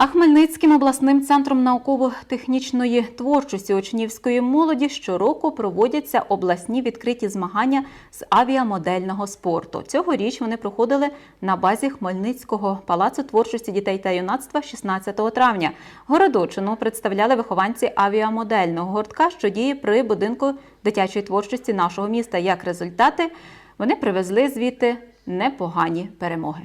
А Хмельницьким обласним центром науково-технічної творчості учнівської молоді щороку проводяться обласні відкриті змагання з авіамодельного спорту. Цьогоріч вони проходили на базі Хмельницького палацу творчості дітей та юнацтва 16 травня. Городочину представляли вихованці авіамодельного гуртка, що діє при будинку дитячої творчості нашого міста. Як результати, вони привезли звідти непогані перемоги.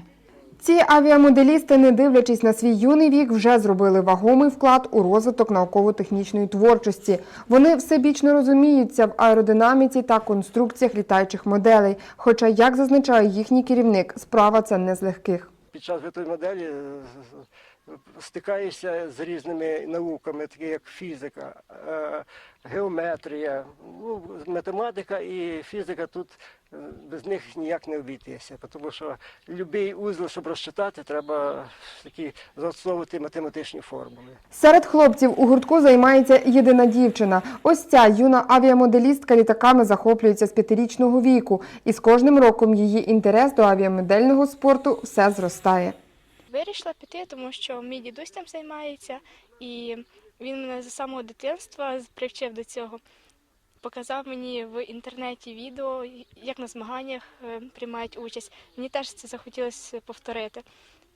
Ці авіамоделісти, не дивлячись на свій юний вік, вже зробили вагомий вклад у розвиток науково-технічної творчості. Вони всебічно розуміються в аеродинаміці та конструкціях літаючих моделей. Хоча, як зазначає їхній керівник, справа це не з легких. під час витої моделі е, стикаєшся з різними науками, такі як фізика, е, геометрія, ну, математика і фізика тут е, без них ніяк не обійтися, тому що будь-який узел, щоб розчитати, треба такі застосовувати математичні формули. Серед хлопців у гуртку займається єдина дівчина. Ось ця юна авіамоделістка літаками захоплюється з п'ятирічного віку, і з кожним роком її інтерес до авіамодельного спорту все зростає. Вирішила піти, тому що мій дідусь там займається, і він мене з самого дитинства привчив до цього. Показав мені в інтернеті відео, як на змаганнях е, приймають участь. Мені теж це захотілося повторити.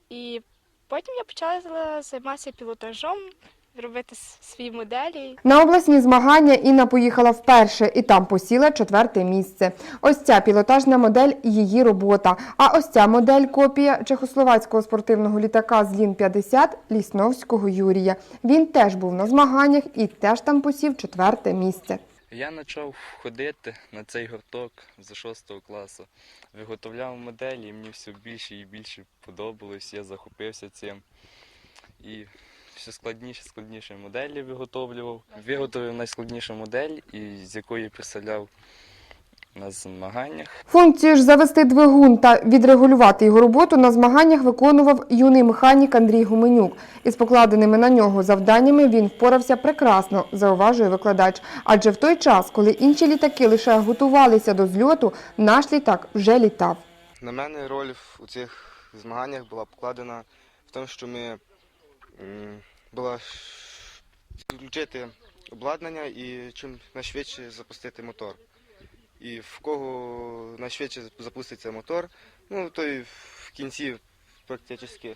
І потім я почала займатися пілотажом, робити свої моделі. На обласні змагання Інна поїхала вперше і там посіла четверте місце. Ось ця пілотажна модель її робота. А ось ця модель копія чехословацького спортивного літака з Лін-50 Лісновського Юрія. Він теж був на змаганнях і теж там посів четверте місце. Я почав ходити на цей гурток з 6 класу. Виготовляв моделі, і мені все більше і більше подобалось, я захопився цим. І все складніше, складніше моделі виготовлював. Виготовив найскладнішу модель, і з якої представляв на змаганнях. Функцію ж завести двигун та відрегулювати його роботу на змаганнях виконував юний механік Андрій Гуменюк. Із покладеними на нього завданнями він впорався прекрасно, зауважує викладач. Адже в той час, коли інші літаки лише готувалися до зльоту, наш літак вже літав. На мене роль у цих змаганнях була покладена в тому, що ми була включити обладнання і чим найшвидше запустити мотор. І в кого найшвидше запуститься мотор, ну той в кінці практично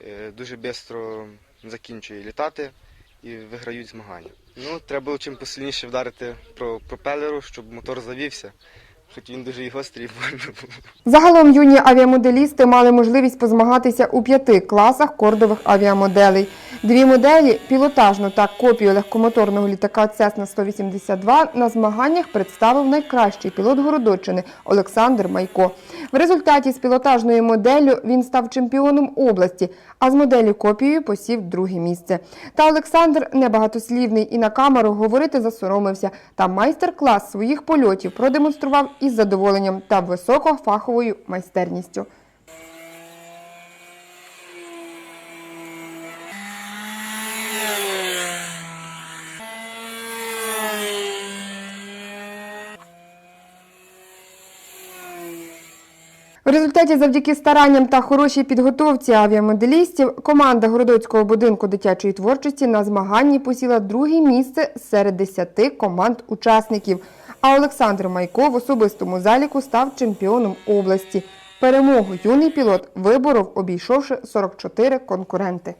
е, дуже швидко закінчує літати і виграють змагання. Ну, треба було чим посильніше вдарити про пропелеру, щоб мотор завівся. Хоч він дуже і гострий. Загалом юні авіамоделісти мали можливість позмагатися у п'яти класах кордових авіамоделей. Дві моделі пілотажну та копію легкомоторного літака Цесна 182 на змаганнях представив найкращий пілот Городочини Олександр Майко. В результаті з пілотажною моделлю він став чемпіоном області, а з моделі копією посів друге місце. Та Олександр небагатослівний і на камеру говорити засоромився. Та майстер-клас своїх польотів продемонстрував із задоволенням та високофаховою майстерністю. В результаті, завдяки старанням та хорошій підготовці авіамоделістів, команда Городоцького будинку дитячої творчості на змаганні посіла друге місце серед 10 команд учасників. А Олександр Майко в особистому заліку став чемпіоном області. Перемогу юний пілот виборов, обійшовши 44 конкуренти.